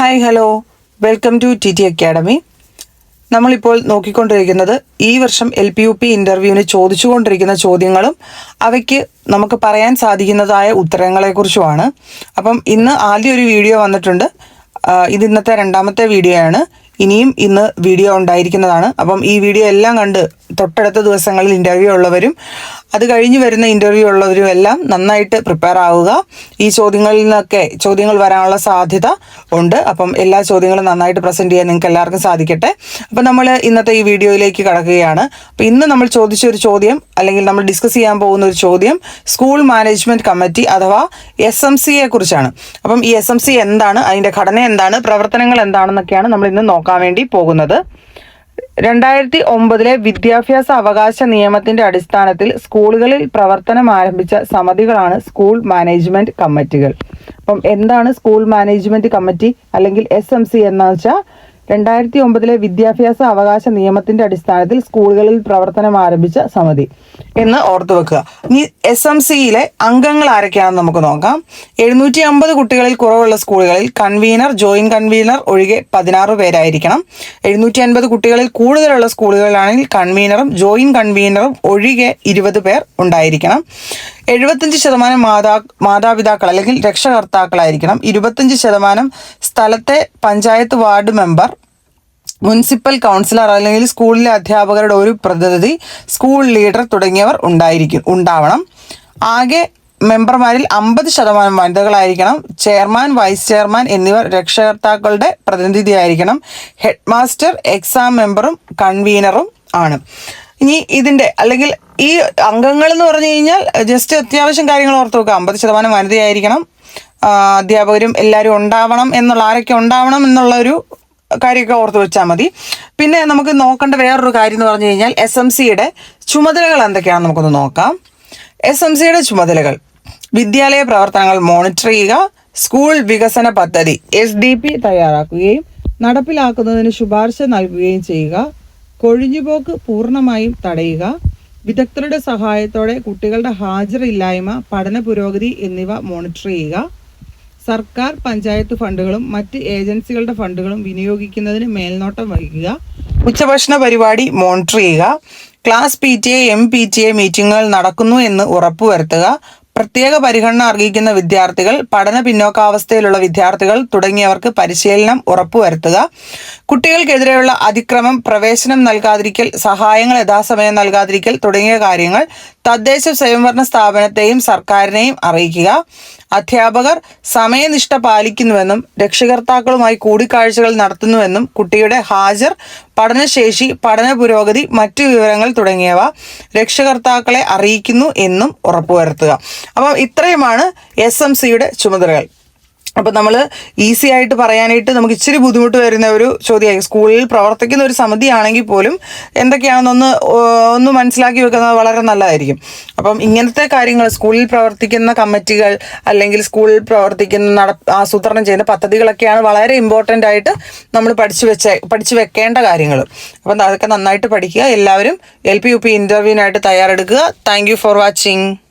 Hi hello. Welcome to T T academy. നമ്മളിപ്പോൾ നോക്കിക്കൊണ്ടിരിക്കുന്നത് ഈ വർഷം എൽ പി യു പി ഇന്റർവ്യൂവിന് ചോദിച്ചുകൊണ്ടിരിക്കുന്ന ചോദ്യങ്ങളും അവയ്ക്ക് നമുക്ക് പറയാൻ സാധിക്കുന്നതായ ഉത്തരങ്ങളെക്കുറിച്ചുമാണ്. അപ്പം ഇന്ന് ആദ്യം ഒരു വീഡിയോ വന്നിട്ടുണ്ട്. ഇത് ഇന്നത്തെ രണ്ടാമത്തെ വീഡിയോ ആണ്. ഇനിയും ഇന്ന് വീഡിയോ ഉണ്ടായിരിക്കുന്നതാണ്. അപ്പം ഈ വീഡിയോ എല്ലാം കണ്ട് തൊട്ടടുത്ത ദിവസങ്ങളിൽ ഇന്റർവ്യൂ ഉള്ളവരും അത് കഴിഞ്ഞ് വരുന്ന ഇന്റർവ്യൂ ഉള്ളവരും എല്ലാം നന്നായിട്ട് പ്രിപ്പയർ ആവുക. ഈ ചോദ്യങ്ങളിൽ നിന്നൊക്കെ ചോദ്യങ്ങൾ വരാനുള്ള സാധ്യത ഉണ്ട്. അപ്പം എല്ലാ ചോദ്യങ്ങളും നന്നായിട്ട് പ്രസന്റ് ചെയ്യാൻ നിങ്ങൾക്ക് എല്ലാവർക്കും സാധിക്കട്ടെ. അപ്പം നമ്മൾ ഇന്നത്തെ ഈ വീഡിയോയിലേക്ക് കടക്കുകയാണ്. അപ്പം ഇന്ന് നമ്മൾ ചോദിച്ച ഒരു ചോദ്യം അല്ലെങ്കിൽ നമ്മൾ ഡിസ്കസ് ചെയ്യാൻ പോകുന്ന ഒരു ചോദ്യം സ്കൂൾ മാനേജ്മെന്റ് കമ്മിറ്റി അഥവാ എസ് എം സിയെ കുറിച്ചാണ്. അപ്പം ഈ എസ് എം സി എന്താണ്? അതിന്റെ ഘടന എന്താണ്? പ്രവർത്തനങ്ങൾ എന്താണെന്നൊക്കെയാണ് നമ്മൾ ഇന്ന് നോക്കാൻ വേണ്ടി പോകുന്നത്. രണ്ടായിരത്തി ഒമ്പതിലെ വിദ്യാഭ്യാസ അവകാശ നിയമത്തിന്റെ അടിസ്ഥാനത്തിൽ സ്കൂളുകളിൽ പ്രവർത്തനം ആരംഭിച്ച സമിതികളാണ് സ്കൂൾ മാനേജ്മെന്റ് കമ്മിറ്റികൾ. അപ്പം എന്താണ് സ്കൂൾ മാനേജ്മെന്റ് കമ്മിറ്റി അല്ലെങ്കിൽ എസ് എം സി എന്ന് വെച്ചാൽ രണ്ടായിരത്തി ഒമ്പതിലെ വിദ്യാഭ്യാസ അവകാശ നിയമത്തിന്റെ അടിസ്ഥാനത്തിൽ സ്കൂളുകളിൽ പ്രവർത്തനം ആരംഭിച്ച സമിതി. എന്ന് ഓർത്തു വെക്കുക. ഇനി എസ് എം സിയിലെ അംഗങ്ങൾ ആരൊക്കെയാണെന്ന് നമുക്ക് നോക്കാം. എഴുന്നൂറ്റി അമ്പത് കുട്ടികളിൽ കുറവുള്ള സ്കൂളുകളിൽ കൺവീനർ ജോയിന്റ് കൺവീനർ ഒഴികെ പതിനാറ് പേരായിരിക്കണം. എഴുന്നൂറ്റി അൻപത് കുട്ടികളിൽ കൂടുതലുള്ള സ്കൂളുകളിലാണെങ്കിൽ കൺവീനറും ജോയിന്റ് കൺവീനറും ഒഴികെ ഇരുപത് പേർ ഉണ്ടായിരിക്കണം. എഴുപത്തഞ്ച് ശതമാനം മാതാ മാതാപിതാക്കൾ അല്ലെങ്കിൽ രക്ഷകർത്താക്കളായിരിക്കണം. ഇരുപത്തഞ്ച് ശതമാനം സ്ഥലത്തെ panchayat ward member municipal councillor അല്ലെങ്കിൽ സ്കൂളിലെ അധ്യാപകരുടെ ഒരു പ്രതിനിധി സ്കൂൾ ലീഡർ തുടങ്ങിയവർ ഉണ്ടായിരിക്കും ഉണ്ടാവണം. ആകെ മെമ്പർമാരിൽ അമ്പത് ശതമാനം വനിതകളായിരിക്കണം. ചെയർമാൻ വൈസ് ചെയർമാൻ എന്നിവർ രക്ഷകർത്താക്കളുടെ പ്രതിനിധിയായിരിക്കണം. ഹെഡ് മാസ്റ്റർ എക്സാം മെമ്പറും കൺവീനറും ആണ്. ഇനി ഇതിന്റെ അല്ലെങ്കിൽ ഈ അംഗങ്ങൾ എന്ന് പറഞ്ഞു കഴിഞ്ഞാൽ ജസ്റ്റ് അത്യാവശ്യം കാര്യങ്ങൾ ഓർത്ത് വെക്കുക. അമ്പത് ശതമാനം വനിതയായിരിക്കണം. അധ്യാപകരും എല്ലാവരും ഉണ്ടാവണം എന്നുള്ള ആരൊക്കെ ഉണ്ടാവണം എന്നുള്ള ഒരു കാര്യമൊക്കെ ഓർത്ത് വെച്ചാൽ മതി. പിന്നെ നമുക്ക് നോക്കേണ്ട വേറൊരു കാര്യം എന്ന് പറഞ്ഞു കഴിഞ്ഞാൽ എസ് എം സിയുടെ ചുമതലകൾ എന്തൊക്കെയാണെന്ന് നമുക്കൊന്ന് നോക്കാം. എസ് എം സിയുടെ ചുമതലകൾ. വിദ്യാലയ പ്രവർത്തനങ്ങൾ മോണിറ്റർ ചെയ്യുക സ്കൂൾ വികസന പദ്ധതി എസ് ഡി പി തയ്യാറാക്കുകയും നടപ്പിലാക്കുന്നതിന് ശുപാർശ നൽകുകയും ചെയ്യുക കൊഴിഞ്ഞുപോക്ക് പൂർണമായും തടയുക വിദഗ്ധരുടെ സഹായത്തോടെ കുട്ടികളുടെ ഹാജർ ഇല്ലായ്മ പഠന പുരോഗതി എന്നിവ മോണിറ്റർ ചെയ്യുക. സർക്കാർ പഞ്ചായത്ത് ഫണ്ടുകളും മറ്റ് ഏജൻസികളുടെ ഫണ്ടുകളും വിനിയോഗിക്കുന്നതിന് മേൽനോട്ടം വഹിക്കുക. ഉച്ചഭക്ഷണ പരിപാടി മോണിറ്റർ ചെയ്യുക. Class P T A M P T A മീറ്റിങ്ങുകൾ നടക്കുന്നു എന്ന് ഉറപ്പുവരുത്തുക. പ്രത്യേക പരിഗണന അർഹിക്കുന്ന വിദ്യാർത്ഥികൾ പഠന പിന്നോക്കാവസ്ഥയിലുള്ള വിദ്യാർത്ഥികൾ തുടങ്ങിയവർക്ക് പരിശീലനം ഉറപ്പുവരുത്തുക. കുട്ടികൾക്കെതിരെയുള്ള അതിക്രമം പ്രവേശനം നൽകാതിരിക്കൽ സഹായങ്ങൾ യഥാസമയം നൽകാതിരിക്കൽ തുടങ്ങിയ കാര്യങ്ങൾ തദ്ദേശ സ്വയംഭരണ സ്ഥാപനത്തെയും സർക്കാരിനെയും അറിയിക്കുക. അധ്യാപകർ സമയനിഷ്ഠ പാലിക്കുന്നുവെന്നും രക്ഷകർത്താക്കളുമായി കൂടിക്കാഴ്ചകൾ നടത്തുന്നുവെന്നും കുട്ടിയുടെ ഹാജർ പഠനശേഷി പഠന പുരോഗതി മറ്റു വിവരങ്ങൾ തുടങ്ങിയവ രക്ഷകർത്താക്കളെ അറിയിക്കുന്നു എന്നും ഉറപ്പുവരുത്തുക. അപ്പം ഇത്രയുമാണ് എസ് എം സിയുടെ ചുമതലകൾ. അപ്പം നമ്മൾ ഈസി ആയിട്ട് പറയാനായിട്ട് നമുക്ക് ഇച്ചിരി ബുദ്ധിമുട്ട് വരുന്ന ഒരു ചോദ്യമായി. സ്കൂളിൽ പ്രവർത്തിക്കുന്ന ഒരു സമിതി ആണെങ്കിൽ പോലും എന്തൊക്കെയാണെന്നൊന്ന് ഒന്ന് മനസ്സിലാക്കി വെക്കുന്നത് വളരെ നല്ലതായിരിക്കും. അപ്പം ഇങ്ങനത്തെ കാര്യങ്ങൾ സ്കൂളിൽ പ്രവർത്തിക്കുന്ന കമ്മിറ്റികൾ അല്ലെങ്കിൽ സ്കൂളിൽ പ്രവർത്തിക്കുന്ന നട ആസൂത്രണം ചെയ്യുന്ന പദ്ധതികളൊക്കെയാണ് വളരെ ഇമ്പോർട്ടന്റ് ആയിട്ട് നമ്മൾ പഠിച്ചു വെച്ച പഠിച്ചു വെക്കേണ്ട കാര്യങ്ങൾ. അപ്പം അതൊക്കെ നന്നായിട്ട് പഠിക്കുക. എല്ലാവരും എൽ പി യു പി ഇന്റർവ്യൂവിനായിട്ട് തയ്യാറെടുക്കുക. Thank for watching